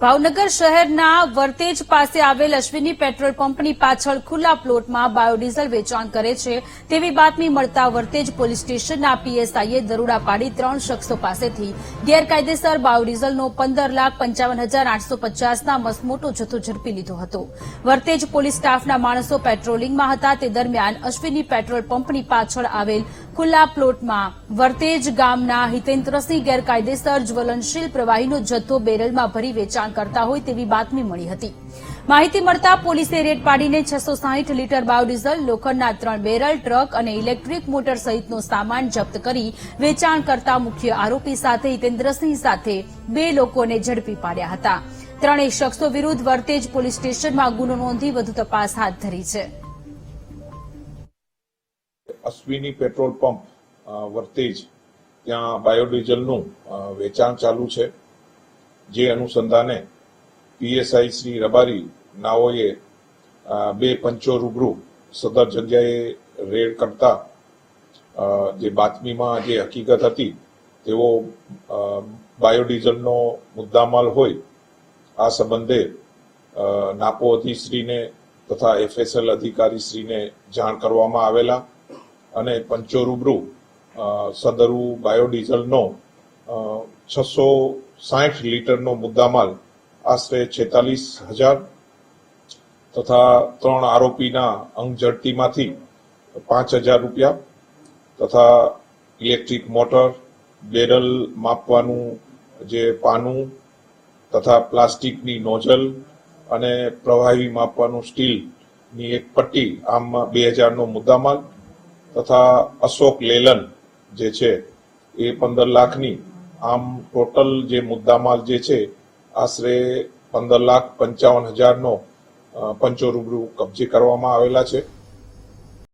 ભાવનગર શહેરના વર્તેજ પાસે આવેલ અશ્વિની પેટ્રોલ પંપની પાછળ ખુલ્લા પ્લોટમાં બાયોડીઝલ વેચાણ કરે છે. તેવી બાતમી મળતા વર્તેજ પોલીસ સ્ટેશનના પીએસઆઈએ દરોડા પાડી ત્રણ શખ્સો પાસેથી ગેરકાયદેસર બાયોડીઝલનો પંદર લાખ પંચાવન હજાર આઠસો પચાસના મસમોટો જથ્થો ઝડપી લીધો હતો. વર્તેજ પોલીસ સ્ટાફના માણસો પેટ્રોલિંગમાં હતા. તે દરમિયાન અશ્વિની પેટ્રોલ પંપની પાછળ આવેલ ખુલ્લા પ્લોટમાં વર્તેજ ગામના હિતેન્દ્રસિંહ ગેરકાયદેસર જ્વલનશીલ પ્રવાહીનો જથ્થો બેરલમાં ભરી વેચાણ કરતા હોય તેવી બાતમી મળી હતી. માહિતી મળતા પોલીસે રેડ પાડીને છસો સાહીઠ લીટર બાયોડીઝલ, લોખંડના ત્રણ બેરલ, ટ્રક અને ઇલેક્ટ્રિક મોટર સહિતનો સામાન જપ્ત કરી વેચાણ કરતા મુખ્ય આરોપી સાથે હિતેન્દ્રસિંહ સાથે બે લોકોને ઝડપી પાડ્યા હતા. ત્રણેય શખ્સો વિરુદ્ધ વર્તેજ પોલીસ સ્ટેશનમાં ગુનો નોંધી વધુ તપાસ હાથ ધરી છે. અશ્વિની પેટ્રોલ પંપ વર્તેજ ત્યાં બાયોડીઝલનું વેચાણ ચાલુ છે. જે અનુસંધાને પીએસઆઈ શ્રી રબારી નાઓએ બે પંચો રૂબરૂ સદર જગ્યાએ રેડ કરતા જે બાતમીમાં જે હકીકત હતી, તેઓ બાયોડીઝલનો મુદ્દામાલ હોય, આ સંબંધે નાપો અધિશ્રીને તથા એફએસએલ અધિકારીશ્રીને જાણ કરવામાં આવેલા. અને પંચો રૂબરૂ સદરુ બાયોડીઝલનો છસો સાઠ લીટરનો મુદ્દામાલ આશરે છેતાલીસ હજાર તથા ત્રણ આરોપીના અંગ ઝડપીમાંથી પાંચ હજાર રૂપિયા તથા ઇલેક્ટ્રિક મોટર, બેરલ માપવાનું જે પાનું તથા પ્લાસ્ટિકની નોઝલ અને પ્રવાહી માપવાનું સ્ટીલની એક પટ્ટી આમ બે હજારનો મુદ્દામાલ તથા અશોક લેલન જે છે એ પંદર લાખની. આમ ટોટલ જે મુદ્દામાલ જે છે, આશરે પંદર લાખ પંચાવન હજારનો પંચો રૂબરૂ કબજે કરવામાં આવેલા છે.